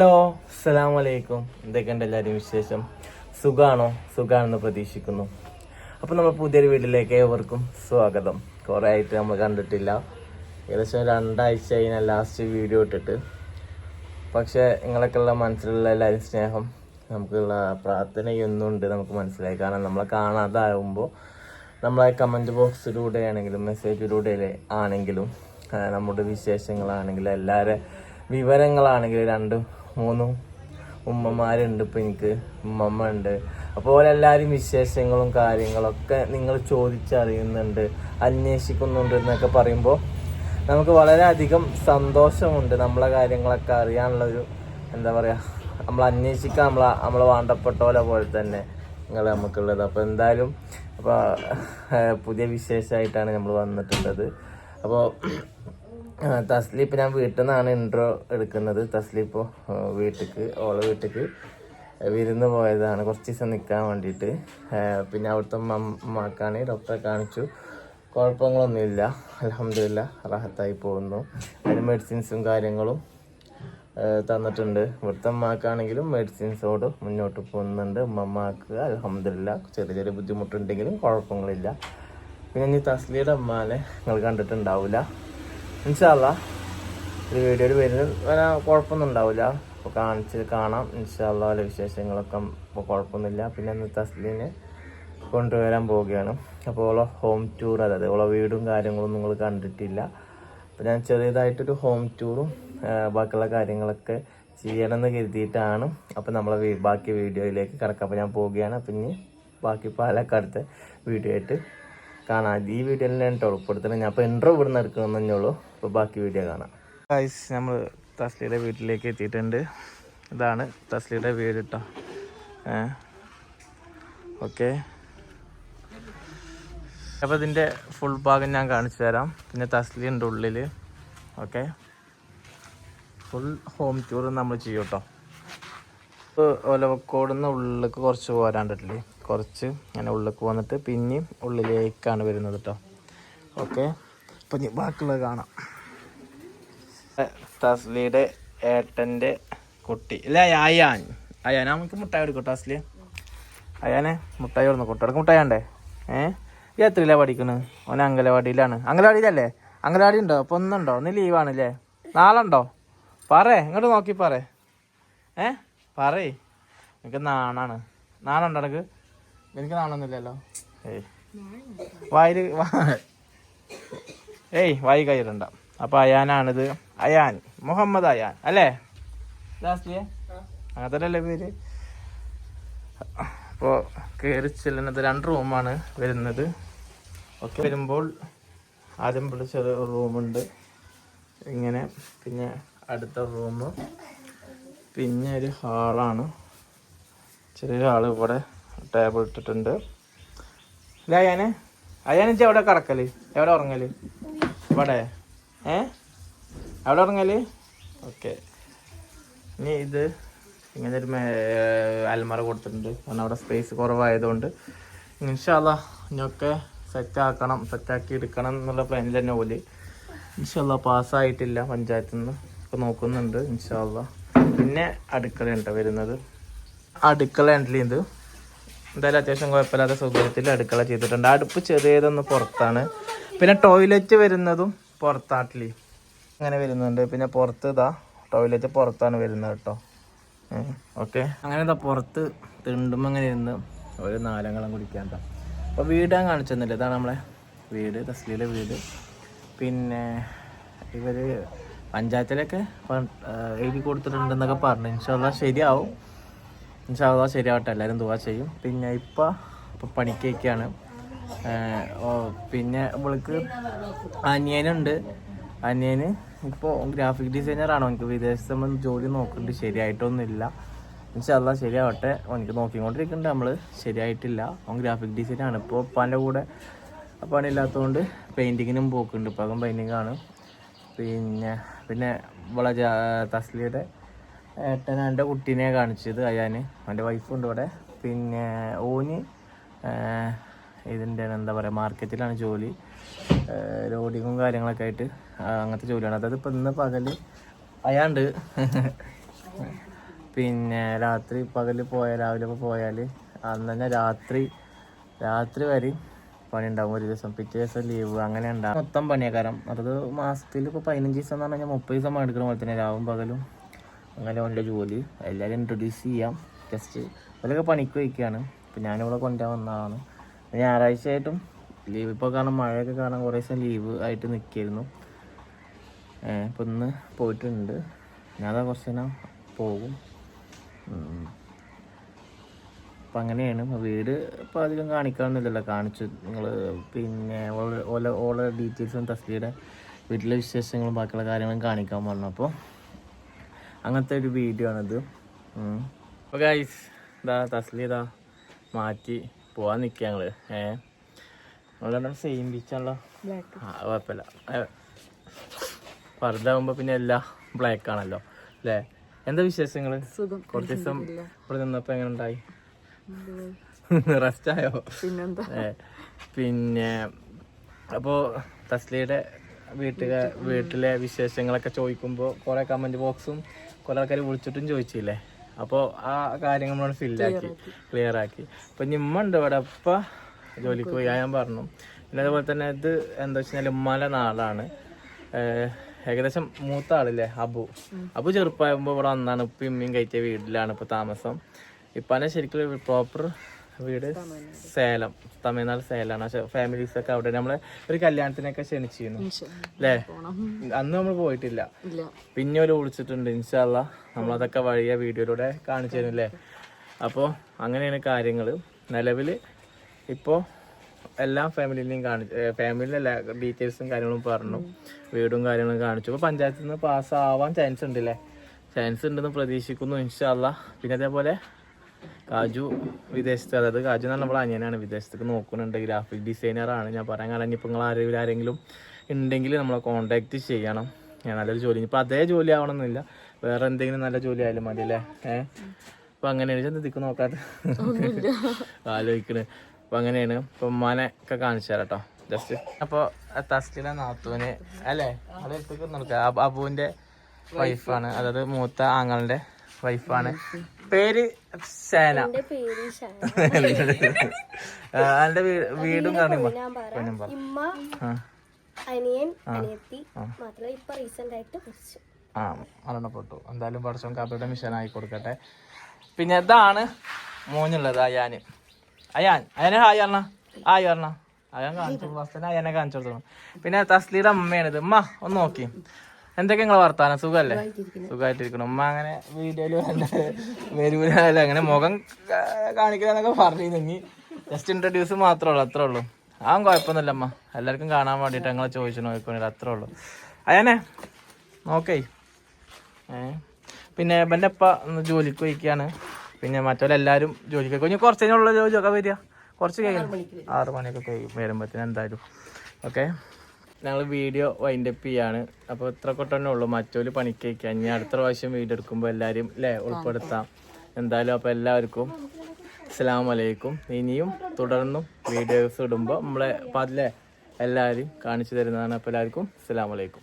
Hello അസ്സലാമു അലൈക്കും എന്തൊക്കെയുണ്ട് എല്ലാവരും വിശേഷം? സുഖാണോ? സുഖാണെന്ന് പ്രതീക്ഷിക്കുന്നു. അപ്പോൾ നമ്മൾ പുതിയൊരു വീട്ടിലേക്ക് ഏവർക്കും സ്വാഗതം. കുറേ ആയിട്ട് നമ്മൾ കണ്ടിട്ടില്ല. ഏകദേശം രണ്ടാഴ്ച കഴിഞ്ഞ ലാസ്റ്റ് വീഡിയോ ഇട്ടിട്ട്. പക്ഷേ നിങ്ങളൊക്കെയുള്ള മനസ്സിലുള്ള എല്ലാവരും സ്നേഹം നമുക്കുള്ള പ്രാർത്ഥനയൊന്നും ഉണ്ട് നമുക്ക് മനസ്സിലായി. കാരണം നമ്മളെ കാണാതാകുമ്പോൾ നമ്മളെ കമന്റ് ബോക്സിലൂടെ ആണെങ്കിലും മെസ്സേജിലൂടെ ആണെങ്കിലും നമ്മുടെ വിശേഷങ്ങളാണെങ്കിലും എല്ലാവരുടെ വിവരങ്ങളാണെങ്കിലും രണ്ടും മൂന്നും ഉമ്മമാരുണ്ട് ഇപ്പം എനിക്ക്. ഉമ്മമ്മ ഉണ്ട് അപ്പോൾ എല്ലാവരും വിശേഷങ്ങളും കാര്യങ്ങളൊക്കെ നിങ്ങൾ ചോദിച്ചറിയുന്നുണ്ട് അന്വേഷിക്കുന്നുണ്ട് എന്നൊക്കെ പറയുമ്പോൾ നമുക്ക് വളരെയധികം സന്തോഷമുണ്ട് നമ്മളെ കാര്യങ്ങളൊക്കെ അറിയാനുള്ളൊരു എന്താ പറയുക നമ്മൾ അന്വേഷിക്കാൻ നമ്മളെ നമ്മളെ വേണ്ടപ്പെട്ട പോലെ തന്നെ നിങ്ങൾ നമുക്കുള്ളത്. അപ്പോൾ എന്തായാലും അപ്പോൾ പുതിയ വിശേഷമായിട്ടാണ് നമ്മൾ വന്നിട്ടുള്ളത്. അപ്പോൾ തസ്ലി ഇപ്പം ഞാൻ വീട്ടിൽ നിന്നാണ് ഇൻട്രോ എടുക്കുന്നത്. തസ്ലിപ്പ് വീട്ടിക്ക് ഓളെ വീട്ടിക്ക്. വിരുന്ന് പോയതാണ്. കുറച്ച് ദിവസം നിൽക്കാൻ വേണ്ടിയിട്ട് പിന്നെ അവിടുത്തെ അമ്മക്കാണ് ഡോക്ടറെ കാണിച്ചു. കുഴപ്പങ്ങളൊന്നുമില്ല. അലഹമില്ല റാഹത്തായി പോകുന്നു. അതിന് മെഡിസിൻസും കാര്യങ്ങളും തന്നിട്ടുണ്ട്. ഇവിടുത്തെ അമ്മക്കാണെങ്കിലും മെഡിസിൻസോട് മുന്നോട്ട് പോകുന്നുണ്ട്. ഉമ്മമാക്ക് അലഹമില്ല ചെറിയ ചെറിയ ബുദ്ധിമുട്ടുണ്ടെങ്കിലും കുഴപ്പങ്ങളില്ല. പിന്നെ ഇനി തസ്ലിയുടെ അമ്മാനെ നിങ്ങൾ കണ്ടിട്ടുണ്ടാവില്ല ഇൻഷാല്ല ഒരു വീഡിയോയിൽ വരുന്ന വരാൻ കുഴപ്പമൊന്നും ഉണ്ടാവില്ല അപ്പോൾ കാണിച്ച് കാണാം. ഇൻഷാല്ല വല്ല വിശേഷങ്ങളൊക്കെ ഇപ്പോൾ കുഴപ്പമൊന്നുമില്ല. പിന്നെ ഇന്ന് തസ്ലീനെ കൊണ്ടുവരാൻ പോവുകയാണ്. അപ്പോൾ ഓളെ ഹോം ടൂർ അതായത് ഓളെ വീടും കാര്യങ്ങളും നിങ്ങൾ കണ്ടിട്ടില്ല. അപ്പോൾ ഞാൻ ചെറിയതായിട്ടൊരു ഹോം ടൂറും ബാക്കിയുള്ള കാര്യങ്ങളൊക്കെ ചെയ്യണമെന്ന് കരുതിയിട്ടാണ്. അപ്പോൾ നമ്മളെ ബാക്കി വീഡിയോയിലേക്ക് കിടക്കാം അപ്പോൾ ഞാൻ പോവുകയാണ്. അപ്പം ഇനി ബാക്കി പാലക്കാടത്തെ വീഡിയോ ആയിട്ട് കാണാം. ഈ വീഡിയോ ഞാൻ കേട്ടോ ഉൾപ്പെടുത്തണം ഞാൻ അപ്പോൾ ഇൻട്രോ ഇവിടെ നിന്ന് എടുക്കുന്നു തന്നെയുള്ളൂ അപ്പോൾ ബാക്കി വീഡിയോ കാണാം. നമ്മൾ തസ്ലിയുടെ വീട്ടിലേക്ക് എത്തിയിട്ടുണ്ട്. ഇതാണ് തസ്ലിയുടെ വീട് കേട്ടോ ഓക്കെ. അപ്പോൾ ഇതിന്റെ ഫുൾ ഭാഗം ഞാൻ കാണിച്ചു തരാം. പിന്നെ തസ്ലി ഉണ്ട് ഉള്ളിൽ ഓക്കെ ഫുൾ ഹോം ടൂർ നമ്മൾ ചെയ്യൂട്ടോ ഇപ്പൊ ഇപ്പോൾ ഒലവക്കോട് നിന്ന് ഉള്ളിലേക്ക് കുറച്ച് പോരാണ്ടിട്ടില്ലേ കുറച്ച് അങ്ങനെ ഉള്ളിലേക്ക് വന്നിട്ട് പിന്നെയും ഉള്ളിലേക്കാണ് വരുന്നത് കേട്ടോ ഓക്കെ. അപ്പം ബാക്കിയുള്ളത് കാണാം. തസ്ലിയുടെ ഏട്ടന്റെ കുട്ടി. ഇല്ല അയാൻ. അയാൻ നമുക്ക് മുട്ടായി കൊടുക്കും തസ്ലി. അയാനെ മുട്ടായി കൊടുക്കും. കുട്ടികൾക്ക് മുട്ടായി ഉണ്ടേ ഏ? ഈ എത്രയിലാണ് പഠിക്കുന്നത് ഓൻ അങ്കലവാടിയിലാണ് അങ്കലവാടിയിലല്ലേ അങ്കലവാടി ഉണ്ടോ? അപ്പോൾ ഒന്നുണ്ടോ? ഒന്ന് ലീവാണല്ലേ നാളെ ഉണ്ടോ പറേ. ഇങ്ങോട്ട് നോക്കി പറേ. ഏ? പറയേ. എനിക്ക് നാണാണ്. നാണുണ്ടോ എനിക്ക് എനിക്ക് നാണൊന്നുമില്ലല്ലോ? ഏയ്. വായി കയ്യിലുണ്ട അപ്പൊ അയാനാണിത്. അയാൻ മുഹമ്മദ് അയാൻ അല്ലേ? ലാസ്റ്റ് അങ്ങനത്തെ അല്ലേ പേര്? അപ്പോൾ കയറി ചെല്ലുന്നത് രണ്ട് റൂമാണ് വരുന്നത്. ഒക്കെ വരുമ്പോൾ ആദ്യം ചെറിയ റൂമുണ്ട്. ഇങ്ങനെ പിന്നെ അടുത്ത റൂം പിന്നെ ഒരു ഹാളാണ്. ചെറിയൊരു ഹാൾ ഇവിടെ ടേബിൾ ഇട്ടിട്ടുണ്ട്. ഇല്ല അയ്യാനെ അയ്യാനെ ഇജ്ജ് എവിടെ കിടക്കൽ എവിടെ ഉറങ്ങൽ? ഇവിടെ. ഏ? എവിടെ ഉറങ്ങൽ? ഓക്കെ. ഇനി ഇത് ഇങ്ങനെ ഒരു അൽമറ കൊടുത്തിട്ടുണ്ട്. കാരണം അവിടെ സ്പേസ് കുറവായതുകൊണ്ട്. ഇൻഷാല്ല ഇനിയൊക്കെ സെറ്റ് ആക്കി എടുക്കണം എന്നുള്ള പ്ലാനിൽ തന്നെ പോലെ ഇൻഷാല്ല പാസ്സായിട്ടില്ല പഞ്ചായത്തിൽ നിന്ന്. ഒക്കെ നോക്കുന്നുണ്ട് ഇൻഷാല്ല. പിന്നെ അടുക്കളയുണ്ട് വരുന്നത്? അടുക്കള ഹാൻഡിൽ ചെയ്ത് എന്തായാലും അത്യാവശ്യം കുഴപ്പമില്ലാത്ത സൗകര്യത്തിൽ അടുക്കള ചെയ്തിട്ടുണ്ട്. അടുപ്പ് ചെറിയതൊന്ന് പുറത്താണ്. പിന്നെ ടോയ്ലറ്റ് വരുന്നതും പുറത്താട്ടിലി അങ്ങനെ വരുന്നുണ്ട്. പിന്നെ പുറത്ത് ഇതാ ടോയ്ലറ്റ് പുറത്താണ് വരുന്നത് കേട്ടോ. ഓക്കെ അങ്ങനെ ഇതാ പുറത്ത് തിണ്ടുമ്പോൾ അങ്ങനെ ഇരുന്ന് ഒരു നാലങ്ങളും കുടിക്കാൻ കേട്ടോ അപ്പോൾ വീട് ഞാൻ കാണിച്ചെന്നില്ല ഇതാണ് നമ്മളെ വീട് തസ്ലിയിലെ വീട്. പിന്നെ ഇവർ പഞ്ചായത്തിലൊക്കെ എഴുതി കൊടുത്തിട്ടുണ്ടെന്നൊക്കെ പറഞ്ഞു. ഇൻഷാല്ല ശരിയാവും. ഇൻഷാല്ല ശരിയാവട്ടെ എല്ലാവരും ദുവാ ചെയ്യും. പിന്നെ ഇപ്പം ഇപ്പം പണിക്കൊക്കെയാണ്. പിന്നെ ഇവൾക്ക് അനിയനുണ്ട്. അനിയന് ഇപ്പോൾ ഗ്രാഫിക് ഡിസൈനറാണോ എനിക്ക് വിദേശത്ത് നമ്മൾ ജോലി നോക്കുന്നുണ്ട്. ശരിയായിട്ടൊന്നുമില്ല. ഇൻഷാല്ല ശരിയാവട്ടെ. എനിക്ക് നോക്കിക്കൊണ്ടിരിക്കുന്നുണ്ട്. നമ്മൾ ശരിയായിട്ടില്ല. അവൻ ഗ്രാഫിക് ഡിസൈനാണ് ഇപ്പോൾ ഉപ്പാന്റെ കൂടെ പണിയില്ലാത്തതുകൊണ്ട് പെയിന്റിങ്ങിനും പോക്കുണ്ട്. ഇപ്പം അവൻ പെയിന്റിങ്ങാണ് പിന്നെ പിന്നെ ഇവളെ ജാ- തസ്ലിയുടെ ഏട്ടൻ എന്റെ കുട്ടീനെ കാണിച്ചത് അയാന്. അവന്റെ വൈഫുണ്ട് ഇവിടെ. പിന്നെ ഓന് ഇതിന്റെ എന്താ പറയുക മാർക്കറ്റിലാണ് ജോലി. ലോഡിങ്ങും കാര്യങ്ങളൊക്കെ ആയിട്ട് അങ്ങനത്തെ ജോലിയാണ്. അതായത് ഇപ്പം ഇന്ന് പകൽ അയാണ്ട്. പിന്നെ രാത്രി പകൽ പോയാൽ രാവിലെ പോയാൽ അന്ന് തന്നെ രാത്രി രാത്രി വരെ പണി ഉണ്ടാവും ഒരു ദിവസം. പിറ്റേ ദിവസം ലീവ് അങ്ങനെ ഉണ്ടാവും. മൊത്തം പണിയാക്കാരം അത് മാസത്തിൽ ഇപ്പോൾ പതിനഞ്ച് ദിവസം എന്ന് പറഞ്ഞാൽ മുപ്പത് ദിവസം എടുക്കുന്ന പോലെ തന്നെ രാവും പകലും അങ്ങനെ അവന്റെ ജോലി. എല്ലാവരും ഇൻട്രൊഡ്യൂസ് ചെയ്യാം. ജസ്റ്റ് ഇവരൊക്കെ പണിക്ക് വയ്ക്കുകയാണ് ഇപ്പം ഞാനിവിടെ കൊണ്ടുപോകാൻ വന്നതാണ്. ഞായറാഴ്ച ആയിട്ടും ലീവ് ഇപ്പോൾ കാരണം മഴയൊക്കെ കാരണം കുറേ ദിവസം ലീവ് ആയിട്ട് നിൽക്കായിരുന്നു. ഇപ്പം ഇന്ന് പോയിട്ടുണ്ട്. ഞാനതാ കുറച്ച് നേരം പോകും. അപ്പം അങ്ങനെയാണ്. വീട് ഇപ്പോൾ അധികം കാണിക്കാനൊന്നുമില്ലല്ലോ. കാണിച്ചു നിങ്ങൾ പിന്നെ ഓല ഓളെ ഡീറ്റെയിൽസും തസ്ലിയുടെ വീട്ടിലെ വിശേഷങ്ങളും ബാക്കിയുള്ള കാര്യങ്ങളും കാണിക്കാൻ പറഞ്ഞു. അപ്പോൾ അങ്ങനത്തെ ഒരു വീഡിയോ ആണിത്. ഓക്കെ ഗൈസ് ഇതാ തസ്ലി ഇതാ മാറ്റി പോവാൻ നിൽക്കുക ഞങ്ങൾ ഏ? നമ്മളെല്ലാം സെയിം ബീച്ചാണല്ലോ ആ കുഴപ്പമില്ല പറുതാകുമ്പോൾ പിന്നെ എല്ലാം ബ്ലാക്ക് ആണല്ലോ. അല്ലേ എന്താ വിശേഷങ്ങൾ കുറച്ച് ദിവസം ഇവിടെ നിന്നപ്പോൾ എങ്ങനെ ഉണ്ടായി? റെസ്റ്റ് ആയോ? പിന്നെന്താ? പിന്നെ അപ്പോൾ തസ്ലിയുടെ വീട്ടുകാർ വീട്ടിലെ വിശേഷങ്ങളൊക്കെ ചോദിക്കുമ്പോൾ കുറേ കമന്റ് ബോക്സും കുറേ ആൾക്കാർ വിളിച്ചിട്ടും ചോദിച്ചില്ലേ? അപ്പോൾ ആ കാര്യങ്ങൾ നമ്മൾ ഫില്ലാക്കി ക്ലിയർ ആക്കി. അപ്പം നിമ്മ ഉണ്ട് ഇവിടെ. അപ്പ ജോലിക്ക് പോയി. ഞാൻ പറഞ്ഞു. പിന്നെ അതുപോലെ തന്നെ ഇത് എന്താ വെച്ച് കഴിഞ്ഞാൽ നാളാണ് നാടാണ്. ഏകദേശം മൂത്ത ആളില്ലേ? അബു. അബു ചെറുപ്പമാകുമ്പോൾ ഇവിടെ വന്നാണ്. ഇപ്പം ഇമ്മയും കഴിച്ച വീട്ടിലാണ് ഇപ്പോൾ താമസം. ഇപ്പം ശരിക്കും പ്രോപ്പർ വീട് സേലം തമിഴ്നാട് സേലാണ്. പക്ഷെ ഫാമിലീസ് ഒക്കെ അവിടെ നമ്മളെ ഒരു കല്യാണത്തിനൊക്കെ ക്ഷണിച്ചിരുന്നു. അല്ലേ? അന്ന് നമ്മൾ പോയിട്ടില്ല. പിന്നെ ഒരു വിളിച്ചിട്ടുണ്ട് ഇൻഷാല്ല നമ്മളതൊക്കെ വഴിയ വീഡിയോയിലൂടെ കാണിച്ചു തരും അല്ലേ? അപ്പോൾ അങ്ങനെയാണ് കാര്യങ്ങൾ നിലവിൽ ഇപ്പോൾ എല്ലാ ഫാമിലിനെയും കാണിച്ചു ഫാമിലിയിലെ എല്ലാ ഡീറ്റെയിൽസും കാര്യങ്ങളും പറഞ്ഞു. വീടും കാര്യങ്ങളും കാണിച്ചു. അപ്പോൾ പഞ്ചായത്തിൽ നിന്ന് പാസ്സാവാൻ ചാൻസ് ഉണ്ട് അല്ലേ ചാൻസ് ഉണ്ടെന്ന് പ്രതീക്ഷിക്കുന്നു ഇൻഷാല്ല പിന്നെ അതേപോലെ കാജു വിദേശത്ത് അതായത് കാജു എന്ന് പറഞ്ഞാൽ നമ്മൾ അനിയനാണ് വിദേശത്തേക്ക് നോക്കുന്നുണ്ട്. ഗ്രാഫിക് ഡിസൈനറാണ് ഞാൻ പറയാൻ കാരണം ഇനിയിപ്പോൾ നിങ്ങൾ ആരെങ്കിലും ആരെങ്കിലും ഉണ്ടെങ്കിൽ നമ്മളെ കോണ്ടാക്ട് ചെയ്യണം. ഞാൻ നല്ലൊരു ജോലി ഇപ്പോൾ അതേ ജോലി ആവണമെന്നില്ല വേറെ എന്തെങ്കിലും നല്ല ജോലി ആയാലും മതി അല്ലേ? ഏഹ് അപ്പം അങ്ങനെയാണ് ചെന്ന് തിക്ക് നോക്കാത്ത? ആലോചിക്കണ്. അപ്പം അങ്ങനെയാണ്. ഇപ്പം ഉമ്മാനെ ഒക്കെ കാണിച്ചു തരാം കേട്ടോ ജസ്റ്റ് അപ്പോൾ തസ്റ്റിനെ നാത്തൂന് അല്ലേ? അത് എടുത്തേക്ക് നോക്കാം അബുവിന്റെ വൈഫാണ് അതായത് മൂത്ത ആങ്ങളുടെ വൈഫാണ്. പേര് സേന. എന്റെ വീടും കാണുമ്പോ ഇമ്മ അനിയൻ അനിയത്തി. മാത്രമേ ഇപ്പൊ റീസെന്റ് ആയിട്ട് മരിച്ചു. ആ മരണപ്പെട്ടു എന്തായാലും പഠിച്ചോൻ കാപ്പയുടെ മിഷൻ ആയി കൊടുക്കട്ടെ. പിന്നെ ഇതാണ് മോനുള്ളത് അയാന്. അയാൻ. അയാനെ ഹായ് പറഞ്ഞ? ഹായ് പറഞ്ഞ? അയാൻ കാണിച്ചു. ഫസ്റ്റ് അയാനെ കാണിച്ചു കൊടുത്തു. പിന്നെ തസ്ലിയുടെ അമ്മയാണിത്. ഉമ്മ ഒന്ന് നോക്കി. എന്തൊക്കെ നിങ്ങളെ വർത്താനം? സുഖല്ലേ? സുഖമായിട്ടിരിക്കണം ഉമ്മ അങ്ങനെ വീഡിയോയിൽ വരൂല അങ്ങനെ മുഖം കാണിക്കാന്നൊക്കെ പറഞ്ഞിരുന്നെങ്കിൽ ജസ്റ്റ് ഇൻട്രൊഡ്യൂസ് മാത്രമേ ഉള്ളൂ അത്രേ ഉള്ളൂ. ആ കുഴപ്പമൊന്നുമില്ല അമ്മ എല്ലാവർക്കും കാണാൻ വേണ്ടിയിട്ട് ഞങ്ങളെ ചോദിച്ചു നോക്കണില്ല അത്രേ ഉള്ളൂ. അതന്നെ നോക്കേ. ഏ? പിന്നെ എന്റെ അപ്പ ജോലിക്ക് പോയിക്കാണ്. പിന്നെ മറ്റവരെല്ലാവരും ജോലിക്ക് പോയി. ഇനി കുറച്ച് കഴിഞ്ഞുള്ള ജോലിയൊക്കെ വരിക. കുറച്ച് കഴിയും ആറ് മണിയൊക്കെ കഴിയും വരുമ്പോഴത്തേന് എന്തായാലും. ഓക്കെ? ഞങ്ങൾ വീഡിയോ വൈൻഡപ്പ് ചെയ്യാണ്. അപ്പോൾ ഇത്ര കൊട്ടന്നെ ഉള്ളൂ മറ്റൊരു പണിക്ക് വയ്ക്കുക ഇനി അടുത്ത പ്രാവശ്യം വീഡിയോ എടുക്കുമ്പോൾ എല്ലാവരും അല്ലേ ഉൾപ്പെടുത്താം. എന്തായാലും അപ്പോൾ എല്ലാവർക്കും അസ്സാം വലൈക്കും ഇനിയും തുടർന്നും വീഡിയോസ് ഇടുമ്പോൾ നമ്മളെ അപ്പം അതിലെ കാണിച്ചു തരുന്നതാണ്. അപ്പോൾ എല്ലാവർക്കും അസ്സാം വലൈക്കും